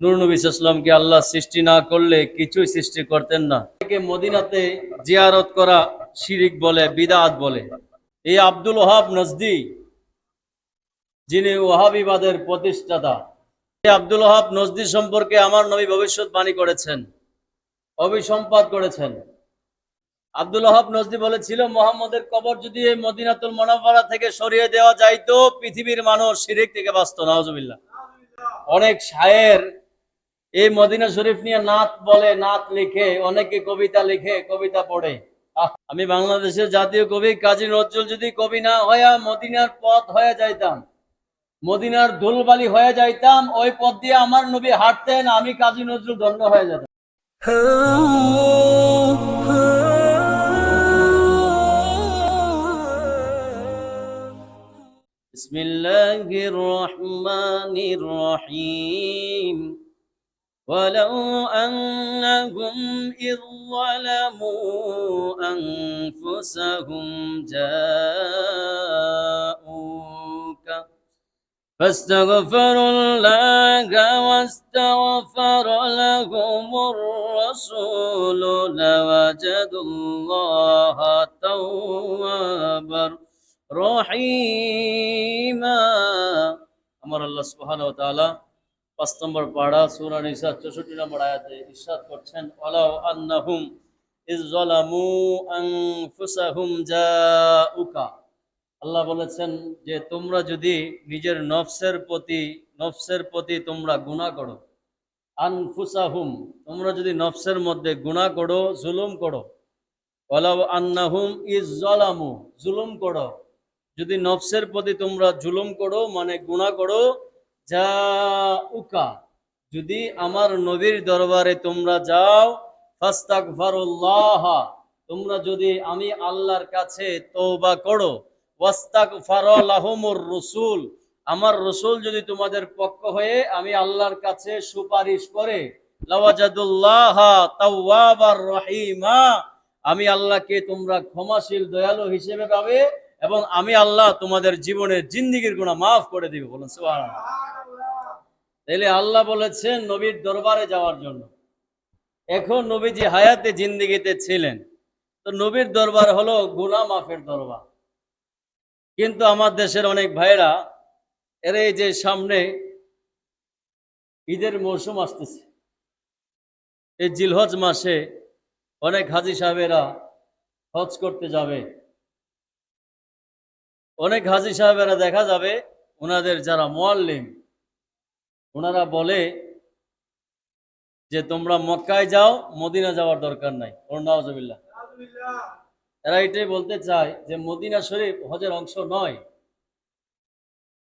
নূর নবী ইসলামকে আল্লাহ সৃষ্টি না করলে কিছুই সৃষ্টি করতেন না। মদিনাতে জিয়ারত করা শিরিক বলে, বিদাত বলে। এই আব্দুল ওহাব নজদি, যিনি ওহাবিবাদের প্রতিষ্ঠাতা আব্দুল ওহাব নজদি সম্পর্কে আমার নবী ভবিষ্যৎবাণী করেছেন অভিসম্পাদ করেছেন। আব্দুল ওহাব নজদি বলেছিল, মোহাম্মদের কবর যদি এই মদিনাতুল মনাফারা থেকে সরিয়ে দেওয়া যাইতো, পৃথিবীর মানুষ শিরিক থেকে বাঁচত নওয়াজবিল্লাহ অনেক শায়ের এই মদিনা শরীফ নিয়ে নাত বলে, নাত লিখে, অনেকে কবিতা লিখে, কবিতা পড়ে। আমি বাংলাদেশের জাতীয় কবি কাজী নজরুল যদি কবি না হয়ে মদিনার পথ হয়ে যাইতাম, মদিনার ধুলবালি হয়ে যাইতাম, ওই পথ দিয়ে আমার নবী হাঁটতেন, আমি কাজী নজরুল দণ্ড হয়ে যেতাম। বিসমিল্লাহির রহমানির রহিম। ولو أنهم إذ ظلموا أنفسهم جاءوك فاستغفروا الله واستغفر لهم الرسول لوجدوا الله توابا رحيما. أمر الله سبحانه وتعالى পাঁচ নম্বর পাড়া, সূরা নিসা 64 নম্বর আয়াতে ইরশাদ করছেন, ওয়ালাউ আন্নাহুম ইজ যালামু আনফুসাহুম জাউকা। আল্লাহ বলেছেন যে, তোমরা যদি নিজের নফসের প্রতি নফসের প্রতি তোমরা গুনাহ করো, আনফুসাহুম, তোমরা যদি নফসের মধ্যে গুনাহ করো, জুলুম করো, ওয়ালাউ আন্নাহুম ইজ যালামু, জুলুম করো। যদি নফসের প্রতি তোমরা জুলুম করো মানে গুণা করো যা যদি আমার নবীর দরবারে তোমরা যাও ফাস্তাক তোমরা যদি আমি আল্লাহর কাছে তওবা করো ওয়াস্তাক ফারলাহুমুর রসুল, আমার রসুল যদি তোমাদের পক্ষ হয়ে আমি আল্লাহর কাছে সুপারিশ করে, লাওয়াজাদুল্লাহ তাওয়াবার রহিমা, আমি আল্লাহকে তোমরা ক্ষমাশীল, দয়ালু হিসেবে পাবে এবং আমি আল্লাহ তোমাদের জীবনের জিন্দিগির গুণা মাফ করে দিব, বলুন সুবহানাল্লাহ। তাইলে আল্লাহ বলেছেন নবীর দরবারে যাওয়ার জন্য। এখন নবীজি হায়াতে জিন্দিগিতে ছিলেন। তো নবীর দরবার হলো গুনা মাফের দরবার। কিন্তু আমার দেশের অনেক ভাইরা এর এই যে সামনে ঈদের মৌসুম আসতেছে। এই জিলহজ মাসে অনেক হাজি সাহেবেরা হজ করতে যাবে। অনেক হাজি সাহেবেরা দেখা যাবে, ওনাদের যারা মোয়াল্লিম ওনারা বলে যে তোমরা মক্কায় যাও মদিনা যাওয়ার দরকার নাই। নওয়াজবিল্লাহ এরা এটাই বলতে চায় যে মদিনা শরীফ হজের অংশ নয়।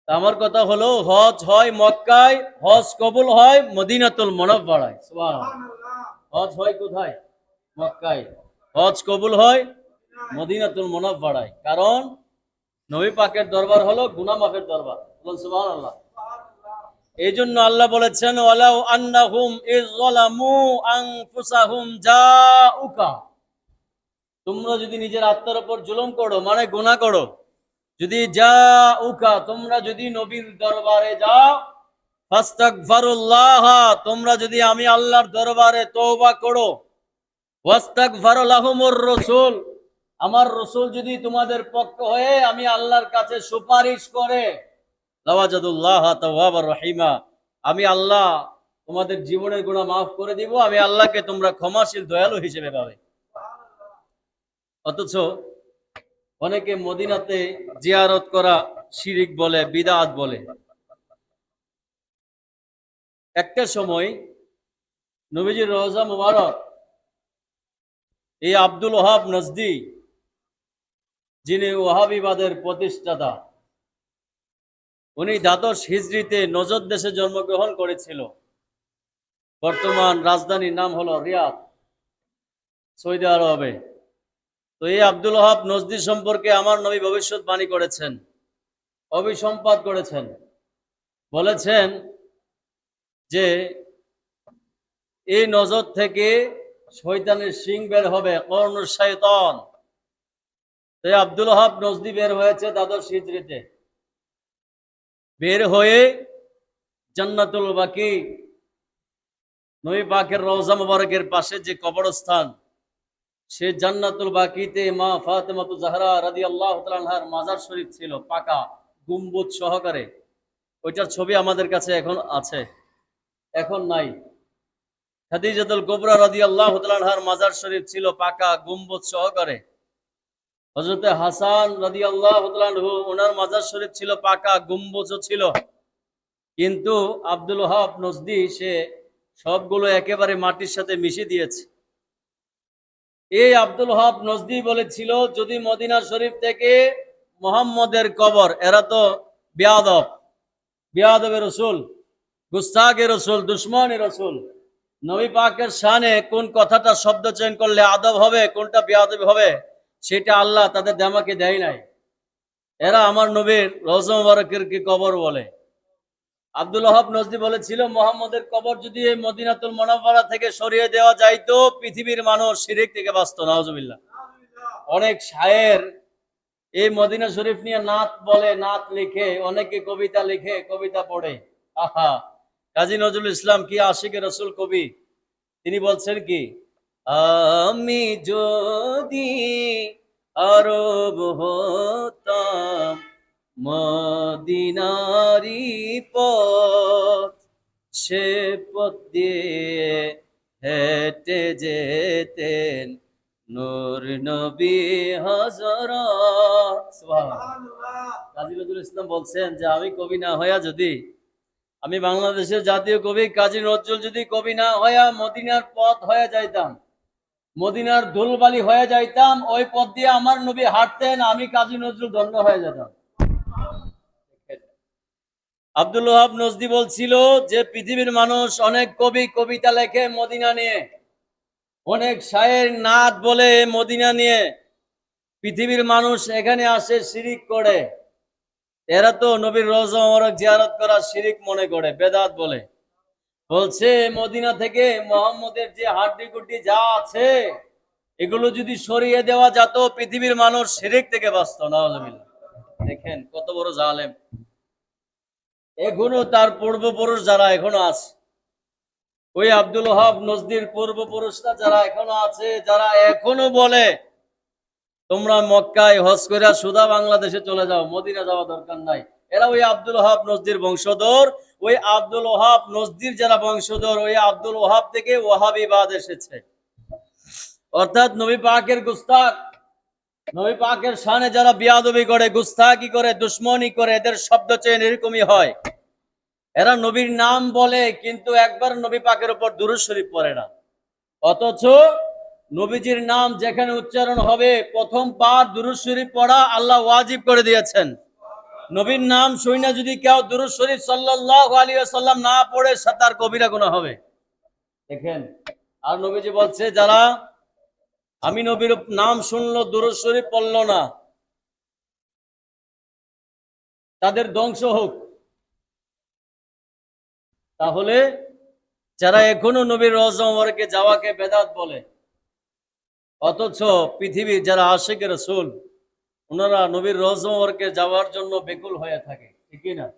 আমার কথা হলো হজ হয় মক্কায় হজ কবুল হয় মদিনাতুল মনব্বাড়ায় হজ হয় কোথায়? মক্কায়। হজ কবুল হয় মদিনাতুল মনব্বাড়ায় কারণ নবী পাকের দরবার হলো গুনা মাফের দরবার। বলুন সুবহানাল্লাহ। এই জন্য আল্লাহ বলেছেন, ওয়ালাউ আন্নাহুম ইজ যালামু আনফুসাহুম জাউকা তোমরা যদি নিজের আত্মার উপর জুলুম করো মানে গুনাহ করো, যদি জাউকা তোমরা যদি নবীর দরবারে যাও, ফাস্তাগফিরুল্লাহ, তোমরা যদি আমি আল্লাহর দরবারে তওবা করো ওয়াস্তাগফার লাহুমুর রাসূল, আমার রসুল যদি তোমাদের পক্ষ হয়ে আমি আল্লাহর কাছে সুপারিশ করে রহিমা। আমি আল্লাহ তোমাদের জীবনের গুণা মাফ করে দিব, আমি আল্লাহকে তোমরা ক্ষমাশীল দয়ালু হিসেবে পাবে। অথচ অনেকে মদিনাতে জিয়ারত করা শিরিক বলে, বিদাত বলে। একটা সময় নবীজির রোজা মুবারক, এই আব্দুল ওহাব নজদি, যিনি ওহাবিবাদের প্রতিষ্ঠাতা উনি দ্বাদশ হিজড়িতে নজর দেশে জন্মগ্রহণ করেছিল। বর্তমান রাজধানীর নাম হলো রিয়াদ, সৌদি আরবে। তো এই আব্দুল ওহাব নজদি সম্পর্কে আমার নবী ভবিষ্যৎবাণী করেছেন, অভিসম্পাদ করেছেন। বলেছেন যে, এই নজর থেকে শৈতানের সিং বের হবে, কর্ণ শৈতন তাই আব্দুল হাব নজদি বের হয়েছে দ্বাদশ হিজড়িতে। বের হয়ে জান্নাতুল বাকি। নবী পাকের রওজা মুবারকের পাশে যে কবরস্থান, সে জান্নাতুল বাকিতে মা ফাতেমাতু জাহরা রাদিয়াল্লাহু তাআলা আনহার মাজার শরীফ ছিল, পাকা, গুম্বুজ সহকারে। ওইটার ছবি আমাদের কাছে এখন আছে। এখন নাই। খাদিজাতুল কুবরা রাদিয়াল্লাহু তাআলা আনহার মাজার শরীফ ছিল পাকা, গুম্বুজ সহকারে। হযরতে হাসান তাআলা আনহু ওনার মাজার শরীফ ছিল পাকা, গুম্বুজও ছিল। কিন্তু আব্দুল ওহাব নজদি, সে সবগুলো একেবারে মাটির সাথে মিশে দিয়েছে। এই আব্দুল ওহাব নজদি বলেছিল, যদি মদিনা শরীফ থেকে মোহাম্মদের কবর, এরা তো বিয়াদব বিয়াদবে রসুল গুস্তাকে রসুল দুশ্মনী রসুল। নবী পাকের শানে কোন কথাটা শব্দ চয়ন করলে আদব হবে, কোনটা বিয়াদব হবে? সেটা আল্লাহ তাদের দেমাকে দেয় নাই। এরা আমার নবীর রোজা মুবারকের কি কবর বলে? আব্দুল ওহাব নজদি বলেছিল, মোহাম্মদের কবর যদি এই মদিনাতুল মনাফারা থেকে সরিয়ে দেওয়া যাইতো পৃথিবীর মানুষ শিরিক থেকে বাঁচত নওয়াজুবিল্লাহ অনেক শায়ের এই মদিনা শরীফ নিয়ে নাত বলে, নাত লিখে, অনেকে কবিতা লিখে, কবিতা পড়ে। আহা, কাজী নজরুল ইসলাম কি আশিকে রসুল কবি? তিনি বলছেন কি আমি যদি আরব হতাম মদিনারি পথ সে পথ দিয়ে হেঁটে যেতেন নূর নবী হজরত কাজী নজরুল ইসলাম বলছেন যে আমি কবি না হইয়া যদি আমি বাংলাদেশের জাতীয় কবি কাজী নজরুল যদি কবি না হইয়া মদিনার পথ হয়ে যাইতাম মদিনার ধুলবালি হয়ে যাইতাম, ওই পথ দিয়ে আমার নবী হাঁটতেন, আমি কাজী নজরুল ধন্য হয়ে যেতাম। আব্দুল ওহাব নজদি বলছিল যে, পৃথিবীর মানুষ অনেক কবি কবিতা লেখে মদিনা নিয়ে। অনেক শায়ের নাদ বলে মদিনা নিয়ে। পৃথিবীর মানুষ এখানে আসে শিরিক করে। এরা তো নবীর রোজা মোবারক জিয়ারত করা শিরিক মনে করে, বেদাত বলে। বলছে, মদিনা থেকে মোহাম্মদের যে হাড্ডি গুড্ডি যা আছে, এগুলো যদি সরিয়ে দেওয়া যেত, পৃথিবীর মানুষ শিরিক থেকে বাঁচত নাওয়াজবিল্লাহ দেখেন, কত বড় জালেম। এখনও তার পূর্বপুরুষ যারা এখনও আছে, ওই আব্দুল ওহাব নজদির পূর্বপুরুষরা যারা এখনও আছে, যারা এখনও বলে, তোমরা মক্কায় হজ করে সুদা বাংলাদেশে চলে যাও, মদিনা যাওয়া দরকার নাই। এরা ওই আব্দুল ওহাব নজদির বংশধর ওই আব্দুল ওহাব নজদির যারা বংশধর, ওই আব্দুল ওহাব থেকে ওহাবিবাদ এসেছে। অর্থাৎ নবী পাকের গুস্তাক নবী পাকের শানে যারা বিয়াদবি করে গুস্তাকি করে, দুশ্মনী করে, এদের শব্দ চেয়ে এরকমই হয়। এরা নবীর নাম বলে, কিন্তু একবার নবী পাকের উপর দুরুদ শরীফ পড়ে না। অথচ নবীজির নাম যেখানে উচ্চারণ হবে, প্রথম পার দুরুদ শরীফ পড়া আল্লাহ ওয়াজিব করে দিয়েছেন। নবীর নাম শুই না যদি কেউ দুরুদ শরীফ সাল্লাল্লাহু আলাইহি ওয়াসাল্লাম না পড়ে তার কবিরা গুনাহ হবে। দেখেন, আর নবীজি বলছে, যারা, আমি নবীর নাম শুনলো, দুরুদ শরীফ পড়ল না, তাদের ধ্বংস হোক। তাহলে যারা এখনও নবীর রজমরকে যাওয়াকে বেদাত বলে, অথচ পৃথিবীর যারা আশেকের রসুল ওনারা নবীর রজমরকে যাওয়ার জন্য বেকুল হয়ে থাকে ঠিকই না?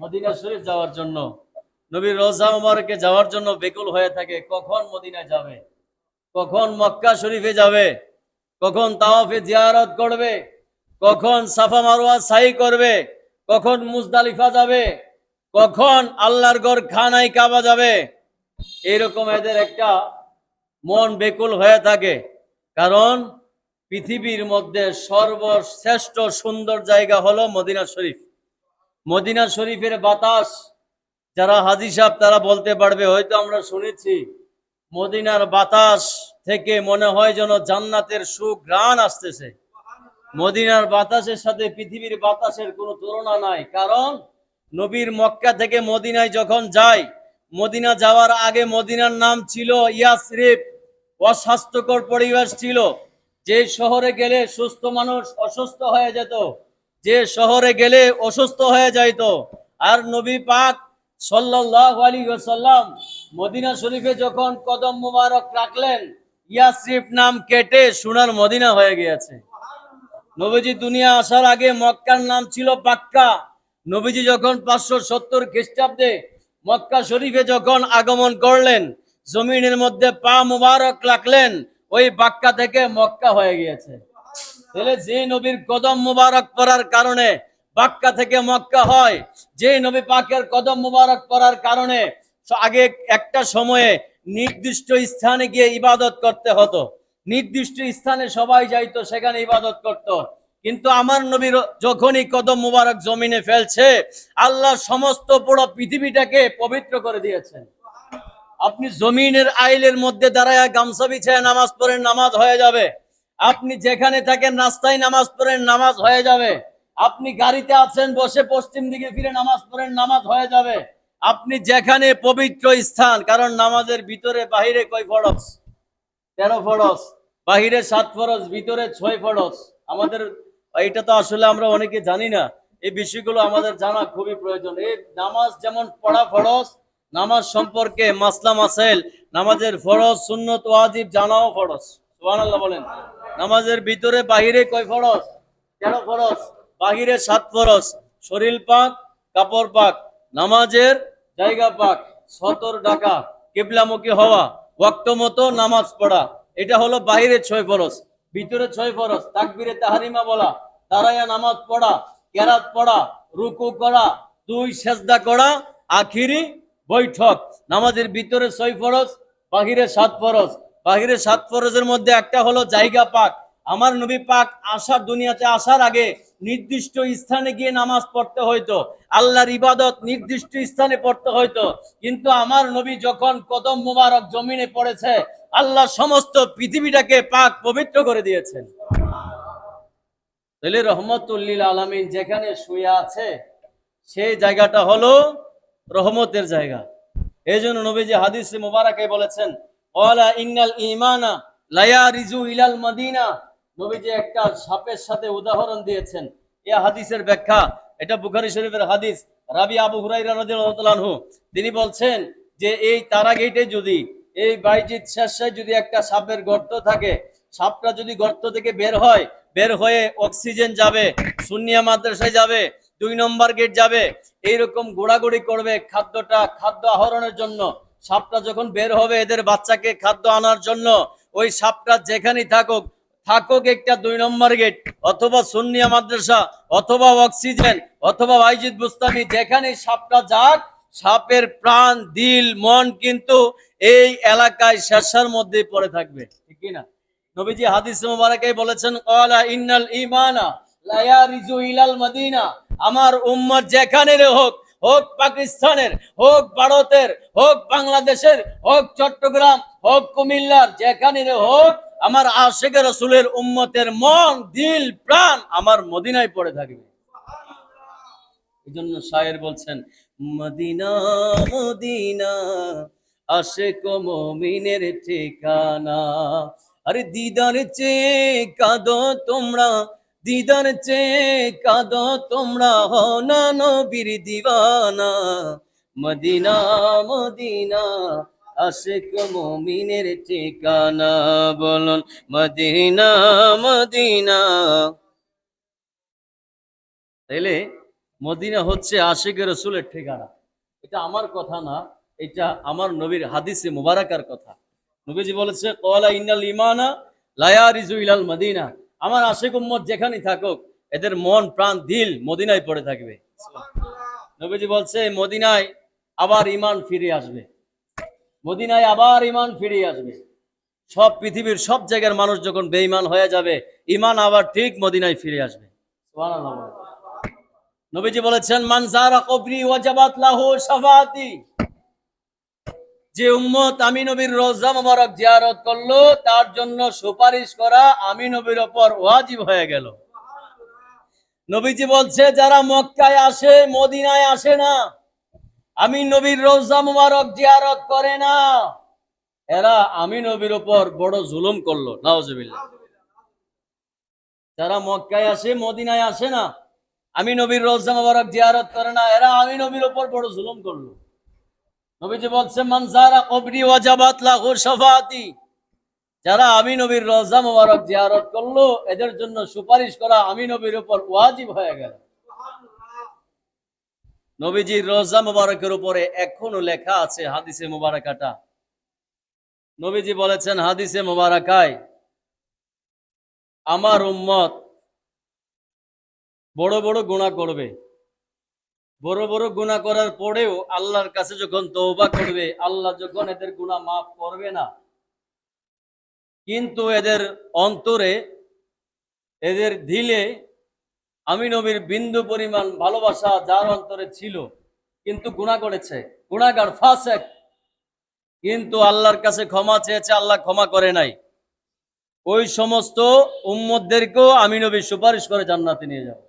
মদিনা শরীফ যাওয়ার জন্য। নবীর রোজা যাওয়ার জন্য বেকুল হয়ে থাকে, কখন মদিনায় যাবে? কখন মক্কা শরীফে যাবে? কখন তাওয়াফে জিয়ারত করবে? কখন সাফা মারোয়া সাই করবে? কখন মুজদালিফা যাবে? কখন আল্লাহর গড় খানাই কাবা যাবে? এরকম এদের একটা মন বেকুল হয়ে থাকে। কারণ পৃথিবীর মধ্যে সর্বশ্রেষ্ঠ সুন্দর জায়গা হলো মদিনা শরীফ। মদিনা শরীফের বাতাস, যারা হাজি সাহেব তারা বলতে পারবে, হয়তো আমরা শুনেছি, মদিনার বাতাস থেকে মনে হয় যেন জান্নাতের সুগ্রাণ আসতেছে। মদিনার বাতাসের সাথে পৃথিবীর বাতাসের কোনো তুলনা নাই, কারণ নবীর মক্কা থেকে মদিনায় যখন যায় মদিনা যাওয়ার আগে মদিনার নাম ছিল ইয়াসরিফ, অস্বাস্থ্যকর পরিবেশ ছিল। যে শহরে গেলে সুস্থ মানুষ অসুস্থ হয়ে যেত, যে শহরে গেলে অসুস্থ হয়ে যাইত। আর নবী পাক সাল্লাল্লাহু আলাইহি ওয়াসাল্লাম মদিনা শরীফে যখন কদম মুবারক রাখলেন, ইয়াসরিফ নাম কেটে সোনার মদিনা হয়ে গিয়েছে। নবীজি দুনিয়া আসার আগে মক্কার নাম ছিল পাক্কা নবীজি যখন পাঁচশো সত্তর খ্রিস্টাব্দে মক্কা শরীফে যখন আগমন করলেন, জমিনের মধ্যে পা মুবারক রাখলেন ওই বাক্কা থেকে মক্কা হয়ে গিয়েছে। তাহলে যে নবীর কদম মুবারক পড়ার কারণে বাক্কা থেকে মক্কা হয়, যে নবী পাকের কদম মুবারক পড়ার কারণে আগে একটা সময়ে নির্দিষ্ট স্থানে গিয়ে ইবাদত করতে হতো। নির্দিষ্ট স্থানে সবাই যাইতো, সেখানে ইবাদত করত। কিন্তু আমার নবীর যখনই কদম মুবারক জমিনে ফেলছে, আল্লাহ সমস্ত পুরো পৃথিবীটাকে পবিত্র করে দিয়েছেন। আপনি জমিনের আইলের মধ্যে দাঁড়ায় গামছা বিছায় নামাজ পড়েন, নামাজ হয়ে যাবে। আপনি যেখানে থাকেন রাস্তায় নামাজ পড়েন, নামাজ হয়ে যাবে। আপনি গাড়িতে আছেন, বসে পশ্চিম দিকে ফিরে নামাজ পড়েন, নামাজ হয়ে যাবে। আপনি যেখানে পবিত্র স্থান, কারণ নামাজের ভিতরে বাহিরে কয় ফরজ? তেরো ফরস বাহিরে সাত ফরজ, ভিতরে ছয় ফরজ। আমাদের এটা তো আসলে আমরা অনেকে জানি না। এই বিষয়গুলো আমাদের জানা খুবই প্রয়োজন। এই নামাজ যেমন পড়া ফরজ নামাজ সম্পর্কে মাসলা মাসাইল নামাজের ফরজ, সুন্নত, ওয়াজিব জানাও ফরজ। সুবহানাল্লাহ বলেন। নামাজের ভিতরে বাহিরে কয় ফরজ? তেরো ফরজ? বাহিরে সাত ফরজ। শরীর পাক, কাপড় পাক, নামাজের জায়গা পাক, সতর ডাকা কেবলামুখী হওয়া, ওয়াক্ত মতো নামাজ পড়া। এটা হলো বাহিরে ছয় ফরজ, ভিতরে ছয় ফরজ। তাকবিরে তাহারিমা বলা দাঁড়াইয়া নামাজ পড়া, কেরাত পড়া, রুকু করা, দুই সেজদা করা, আখিরি বৈঠক। নামাজের ভিতরে ছয় ফরজ, বাহিরে সাত ফরজ। বাহিরে সাত ফরজের মধ্যে একটা হলো জায়গা পাক। আমার নবী পাক আসার দুনিয়াতে আসার আগে নির্দিষ্ট স্থানে গিয়ে নামাজ পড়তে হইতো। আল্লাহর ইবাদত নির্দিষ্ট স্থানে পড়তে হইতো। কিন্তু আমার নবী যখন কদম মুবারক জমিনে পড়েছে, আল্লাহ সমস্ত পৃথিবীটাকে পাক পবিত্র করে দিয়েছেন। তাহলে রহমতুল্লিল আলমিন যেখানে শুয়ে আছে, সেই জায়গাটা হলো রহমতের জায়গা। এই জন্য নবীজি হাদিসে মুবারাকে বলেছেন, ওয়ালা ইন্নাল ইমানা লায়া রিজু ইলাল মদিনা। নবীজি একটা সাপের সাথে উদাহরণ দিয়েছেন। এ হাদিসের ব্যাখ্যা, এটা বুখারী শরীফের হাদিস, রাবি আবু হুরাইরা রাদিয়াল্লাহু তিনি বলছেন যে, এই তারা গেটে যদি, এই বাইজিৎ শেষে যদি একটা সাপের গর্ত থাকে, সাপটা যদি গর্ত থেকে বের হয়, বের হয়ে অক্সিজেন যাবে সুনিয়া মাদ্রাসায় যাবে, দুই নম্বর গেট যাবে এইরকম গোড়াগড়ি করবে খাদ্যটা, খাদ্য আহরণের জন্য। সাপটা যখন বের হবে এদের বাচ্চাকে খাদ্য আনার জন্য, ওই সাপটা যেখানেই থাকুক থাকুক একটা দুই নম্বর গেট অথবা সুন্নিয়া মাদ্রাসা, অথবা অক্সিজেন, অথবা বাইজিদ বুস্তানি যেখানে সাপটা যাক, সাপের প্রাণ, দিল, মন কিন্তু এই এলাকায় শেষার মধ্যে পড়ে থাকবে। ঠিক না নবীজি হাদিস মুবারাকে বলেছেন ক্বালা ইন্নাল ঈমানা লা ইয়ারিজু ইলাল মদিনা। আমার উম্মত যেখানে হোক হোক পাকিস্তানের, হোক ভারতের, হোক বাংলাদেশের, হোক চট্টগ্রাম, হোক কুমিল্লার যেখানে হোক, আমার আশেখ রসুলের উম্মতের মন, দিল, প্রাণ আমার মদিনায় পড়ে থাকবে। এই জন্য শায়ের বলছেন, মদিনা মদিনা আশেক মমিনের ঠিকানা। আরে দিদার চেয়ে কাঁদো তোমরা দিদার চেয়ে কাঁদো তোমরা হো না নবীর দিওয়ানা। মদিনা মদিনা, আশেক মমিনের ঠিকানা বলুন। Medina Medina. তাইলে মদিনা হচ্ছে আশেকের রসুলের ঠিকানা। এটা আমার কথা না, এটা আমার নবীর হাদিসে মুবারাকার কথা। নবীজি বলেছে কলা ইন্নাল ইমানা লায়া রিজু ইলাল মদিনা। আমার আশেক উম্মত যেখানেই থাকুক, এদের মন, প্রাণ, দিল মদিনায় পড়ে থাকবে। নবীজি বলছে, মদিনায় আবার ইমান ফিরে আসবে। মদিনায় আবার ইমান ফিরে আসবে। সব পৃথিবীর সব জায়গার মানুষ যখন বেঈমান হয়ে যাবে ইমান আবার ঠিক মদিনায় ফিরে আসবে। নবীজি বলেছেন মানজারা কবরি ওয়াজাবাত লাহু শাফাতি যে উম্মত আমি নবীর রোজা মোবারক জিয়ারত করল, তার জন্য সুপারিশ করা আমি নবীর ওপর ওয়াজিব হয়ে গেল। নবীজি বলছে, যারা মক্কায় আসে, মদিনায় আসে না, আমি নবীর রোজা মোবারক জিয়ারত করে না, এরা আমি নবীর ওপর বড় জুলুম করল নাওজুবিল্লাহ যারা মক্কায় আসে, মদিনায় আসে না, আমি নবীর রোজা মোবারক জিয়ারত করে না, এরা আমি নবীর ওপর বড় জুলুম করল। নবীজি বলছে মানসারা কবরি ওয়াজাবাত লাহু শাফাতি। যারা আমি নবীর রোজা মোবারক জিয়ারত করল, এদের জন্য সুপারিশ করা আমি নবীর উপর ওয়াজিব হয়ে গেল। নবীজির রোজা মোবারকের উপরে এখনও লেখা আছে হাদিসে মোবারকাটা। নবীজি বলেছেন, হাদিসে মোবারকায়, আমার উম্মত বড় বড় গুণা করবে। বড় বড় গুণা করার পরেও আল্লাহর কাছে যখন তওবা করবে, আল্লাহ যখন এদের গুণা মাফ করবে না, কিন্তু এদের অন্তরে, এদের দিলে আমি নবীর বিন্দু পরিমাণ ভালোবাসা যার অন্তরে ছিল, কিন্তু গুণা করেছে। গুণাগার ফাসেক। কিন্তু আল্লাহর কাছে ক্ষমা চেয়েছে, আল্লাহ ক্ষমা করে নাই। ওই সমস্ত উম্মতদেরকেও আমি নবী সুপারিশ করে জান্নাতে নিয়ে যাব।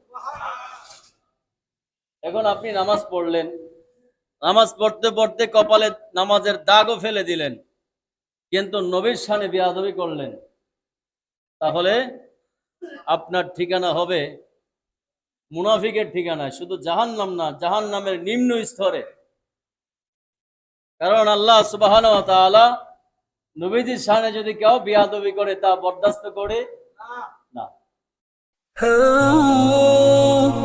এখন আপনি নামাজ পড়লেন। নামাজ পড়তে পড়তে কপালে নামাজের দাগও ফেলে দিলেন। কিন্তু নবীর সামনে বিয়াদবি করলেন। তাহলে আপনার ঠিকানা হবে মুনাফিকের ঠিকানা শুধু জাহান নাম না জাহান নামের নিম্ন স্তরে। কারণ আল্লাহ সুবাহান তাআলা নবীজির সামনে যদি কেউ বিয়াদবি করে, তা বরদাস্ত করে না। Oh